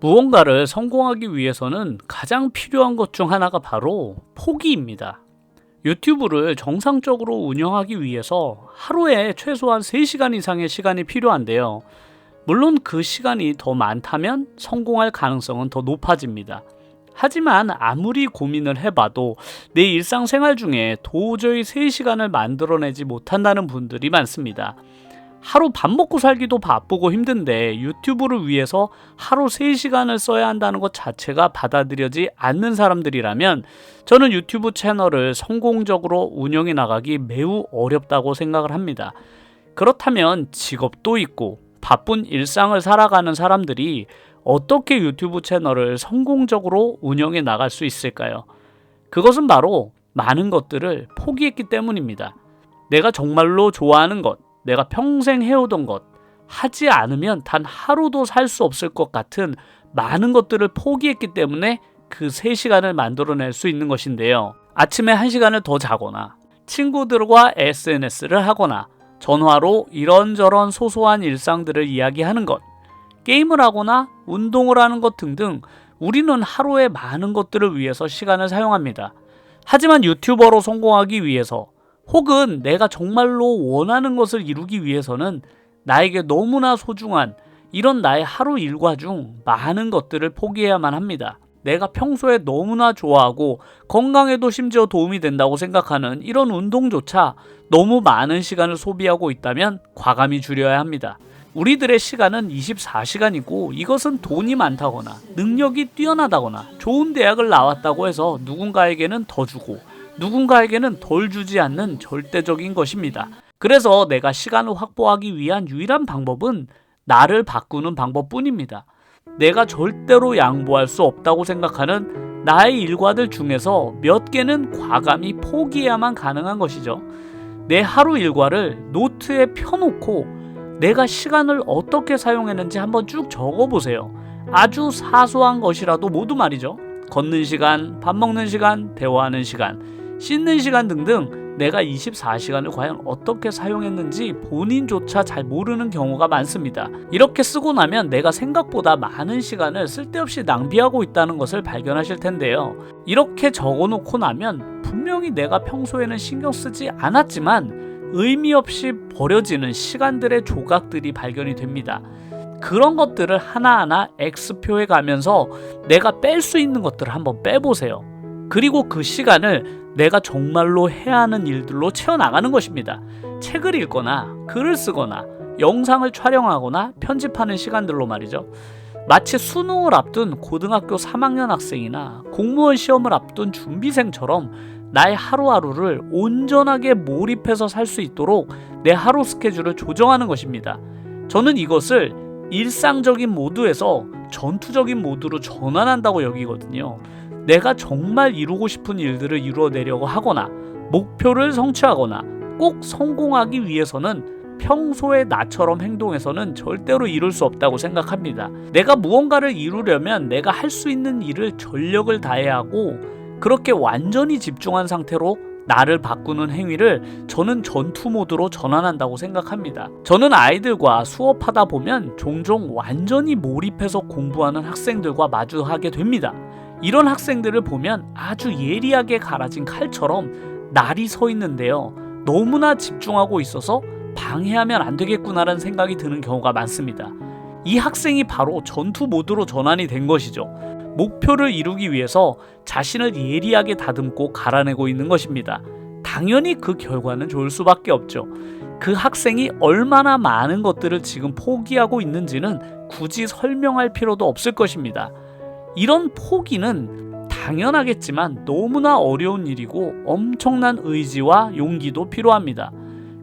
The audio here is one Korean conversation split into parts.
무언가를 성공하기 위해서는 가장 필요한 것 중 하나가 바로 포기입니다. 유튜브를 정상적으로 운영하기 위해서 하루에 최소한 3시간 이상의 시간이 필요한데요. 물론 그 시간이 더 많다면 성공할 가능성은 더 높아집니다. 하지만 아무리 고민을 해봐도 내 일상생활 중에 도저히 3시간을 만들어내지 못한다는 분들이 많습니다. 하루 밥 먹고 살기도 바쁘고 힘든데 유튜브를 위해서 하루 3시간을 써야 한다는 것 자체가 받아들여지 않는 사람들이라면 저는 유튜브 채널을 성공적으로 운영해 나가기 매우 어렵다고 생각을 합니다. 그렇다면 직업도 있고 바쁜 일상을 살아가는 사람들이 어떻게 유튜브 채널을 성공적으로 운영해 나갈 수 있을까요? 그것은 바로 많은 것들을 포기했기 때문입니다. 내가 정말로 좋아하는 것, 내가 평생 해오던 것, 하지 않으면 단 하루도 살 수 없을 것 같은 많은 것들을 포기했기 때문에 그 3시간을 만들어낼 수 있는 것인데요. 아침에 1시간을 더 자거나, 친구들과 SNS를 하거나, 전화로 이런저런 소소한 일상들을 이야기하는 것, 게임을 하거나 운동을 하는 것 등등 우리는 하루에 많은 것들을 위해서 시간을 사용합니다. 하지만 유튜버로 성공하기 위해서 혹은 내가 정말로 원하는 것을 이루기 위해서는 나에게 너무나 소중한 이런 나의 하루 일과 중 많은 것들을 포기해야만 합니다. 내가 평소에 너무나 좋아하고 건강에도 심지어 도움이 된다고 생각하는 이런 운동조차 너무 많은 시간을 소비하고 있다면 과감히 줄여야 합니다. 우리들의 시간은 24시간이고 이것은 돈이 많다거나 능력이 뛰어나다거나 좋은 대학을 나왔다고 해서 누군가에게는 더 주고 누군가에게는 덜 주지 않는 절대적인 것입니다. 그래서 내가 시간을 확보하기 위한 유일한 방법은 나를 바꾸는 방법뿐입니다. 내가 절대로 양보할 수 없다고 생각하는 나의 일과들 중에서 몇 개는 과감히 포기해야만 가능한 것이죠. 내 하루 일과를 노트에 펴놓고 내가 시간을 어떻게 사용했는지 한번 쭉 적어보세요. 아주 사소한 것이라도 모두 말이죠. 걷는 시간, 밥 먹는 시간, 대화하는 시간, 씻는 시간 등등 내가 24시간을 과연 어떻게 사용했는지 본인조차 잘 모르는 경우가 많습니다. 이렇게 쓰고 나면 내가 생각보다 많은 시간을 쓸데없이 낭비하고 있다는 것을 발견하실 텐데요. 이렇게 적어 놓고 나면 분명히 내가 평소에는 신경 쓰지 않았지만 의미 없이 버려지는 시간들의 조각들이 발견이 됩니다. 그런 것들을 하나하나 X표에 가면서 내가 뺄 수 있는 것들을 한번 빼보세요. 그리고 그 시간을 내가 정말로 해야 하는 일들로 채워나가는 것입니다. 책을 읽거나 글을 쓰거나 영상을 촬영하거나 편집하는 시간들로 말이죠. 마치 수능을 앞둔 고등학교 3학년 학생이나 공무원 시험을 앞둔 준비생처럼 나의 하루하루를 온전하게 몰입해서 살 수 있도록 내 하루 스케줄을 조정하는 것입니다. 저는 이것을 일상적인 모드에서 전투적인 모드로 전환한다고 여기거든요. 내가 정말 이루고 싶은 일들을 이루어내려고 하거나 목표를 성취하거나 꼭 성공하기 위해서는 평소의 나처럼 행동해서는 절대로 이룰 수 없다고 생각합니다. 내가 무언가를 이루려면 내가 할 수 있는 일을 전력을 다해야 하고 그렇게 완전히 집중한 상태로 나를 바꾸는 행위를 저는 전투 모드로 전환한다고 생각합니다. 저는 아이들과 수업하다 보면 종종 완전히 몰입해서 공부하는 학생들과 마주하게 됩니다. 이런 학생들을 보면 아주 예리하게 갈아진 칼처럼 날이 서 있는데요. 너무나 집중하고 있어서 방해하면 안 되겠구나라는 생각이 드는 경우가 많습니다. 이 학생이 바로 전투 모드로 전환이 된 것이죠. 목표를 이루기 위해서 자신을 예리하게 다듬고 갈아내고 있는 것입니다. 당연히 그 결과는 좋을 수밖에 없죠. 그 학생이 얼마나 많은 것들을 지금 포기하고 있는지는 굳이 설명할 필요도 없을 것입니다. 이런 포기는 당연하겠지만 너무나 어려운 일이고 엄청난 의지와 용기도 필요합니다.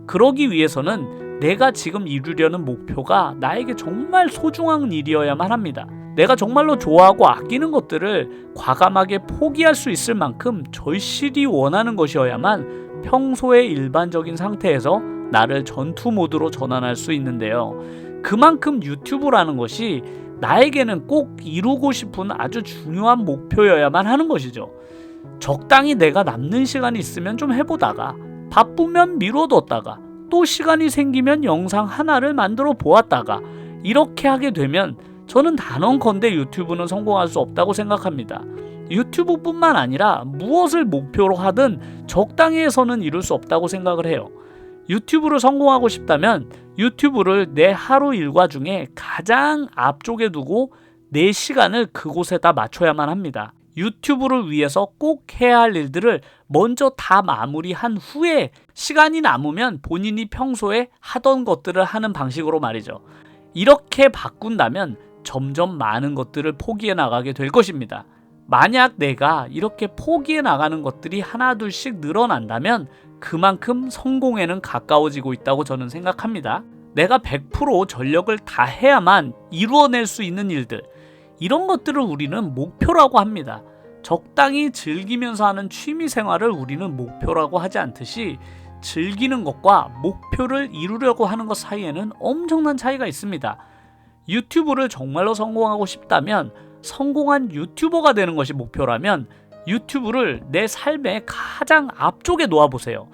그러기 위해서는 내가 지금 이루려는 목표가 나에게 정말 소중한 일이어야만 합니다. 내가 정말로 좋아하고 아끼는 것들을 과감하게 포기할 수 있을 만큼 절실히 원하는 것이어야만 평소의 일반적인 상태에서 나를 전투 모드로 전환할 수 있는데요. 그만큼 유튜브라는 것이 나에게는 꼭 이루고 싶은 아주 중요한 목표여야만 하는 것이죠. 적당히 내가 남는 시간이 있으면 좀 해보다가 바쁘면 미뤄뒀다가 또 시간이 생기면 영상 하나를 만들어 보았다가 이렇게 하게 되면 저는 단언컨대 유튜브는 성공할 수 없다고 생각합니다. 유튜브뿐만 아니라 무엇을 목표로 하든 적당히 해서는 이룰 수 없다고 생각을 해요. 유튜브를 성공하고 싶다면 유튜브를 내 하루 일과 중에 가장 앞쪽에 두고 내 시간을 그곳에다 맞춰야만 합니다. 유튜브를 위해서 꼭 해야 할 일들을 먼저 다 마무리한 후에 시간이 남으면 본인이 평소에 하던 것들을 하는 방식으로 말이죠. 이렇게 바꾼다면 점점 많은 것들을 포기해 나가게 될 것입니다. 만약 내가 이렇게 포기해 나가는 것들이 하나둘씩 늘어난다면 그만큼 성공에는 가까워지고 있다고 저는 생각합니다. 내가 100% 전력을 다 해야만 이루어낼 수 있는 일들, 이런 것들을 우리는 목표라고 합니다. 적당히 즐기면서 하는 취미 생활을 우리는 목표라고 하지 않듯이 즐기는 것과 목표를 이루려고 하는 것 사이에는 엄청난 차이가 있습니다. 유튜브를 정말로 성공하고 싶다면 성공한 유튜버가 되는 것이 목표라면 유튜브를 내 삶의 가장 앞쪽에 놓아보세요.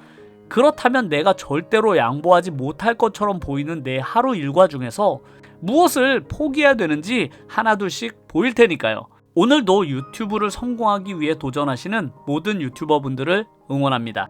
그렇다면 내가 절대로 양보하지 못할 것처럼 보이는 내 하루 일과 중에서 무엇을 포기해야 되는지 하나둘씩 보일 테니까요. 오늘도 유튜브를 성공하기 위해 도전하시는 모든 유튜버 분들을 응원합니다.